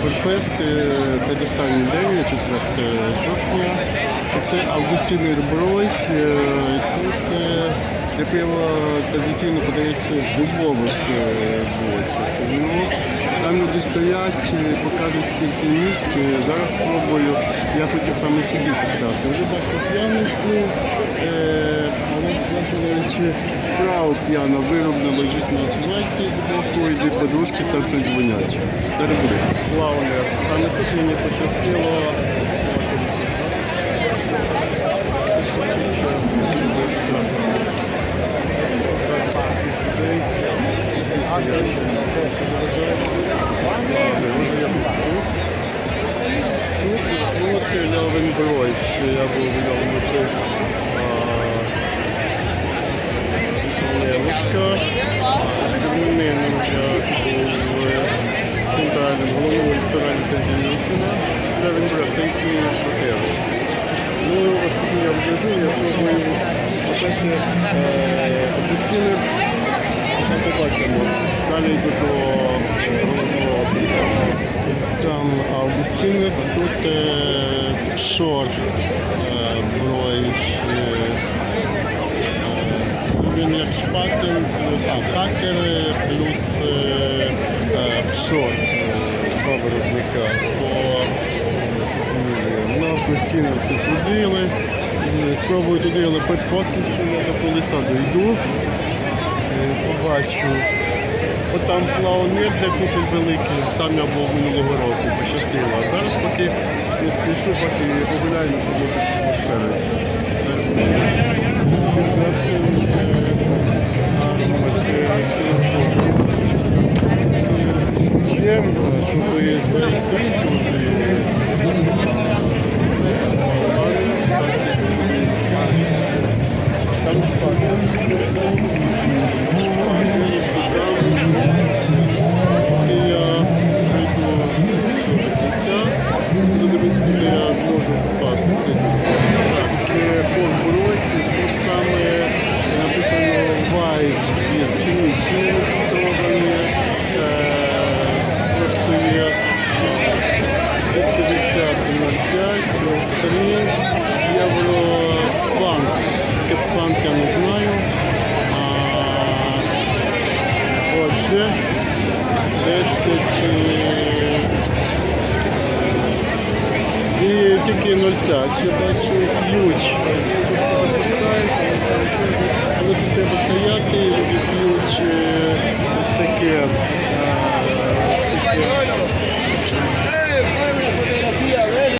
Октоберфест, е, передостанній день, 4 жовтня. Це Августин Реброй. Е, Тут е, де пиво традиційно подається дубових е, бочах. Тому там люди стоять, е, показують скільки місць. Е, Зараз спробую. Я хотів саме собі попитати. Вже бачу п'яних, ну, е, але бачу, фрау п'яна виробна лежить на асфальті з боку, і дві подружки там щось дзвонять. Зараз буде. Лаунер. Саме тут мені пощастило. Тут Льовен Брой, я був відомий Левушка Брой, це їхній шокер. Ну, оскільки я вдягну, я спробую, по-перше, е, опустили, ми побачимо. Далі йду до головного після. Там Августин, тут е, Пшор, е, брой, е, він як шпатен, плюс а, хакер, плюс е, е, постійно це. Е, Спробую туди, але що я до колеса дойду. Е, Побачу. От там плавомір, де купить великий, там я був минулого року, пощастило. А зараз поки не спішу, поки погуляю собі атмосфери. Чим, щоб зайти туди. Подивись, куди я зможу попасти. Це так, це Форт тут саме написано Вайс, є пшеничні строгані, коштує 650 на 5, плюс 3 євро фанк. Таке фанк я не знаю. А, Отже, 10 тільки 0,5. Я бачу ключ.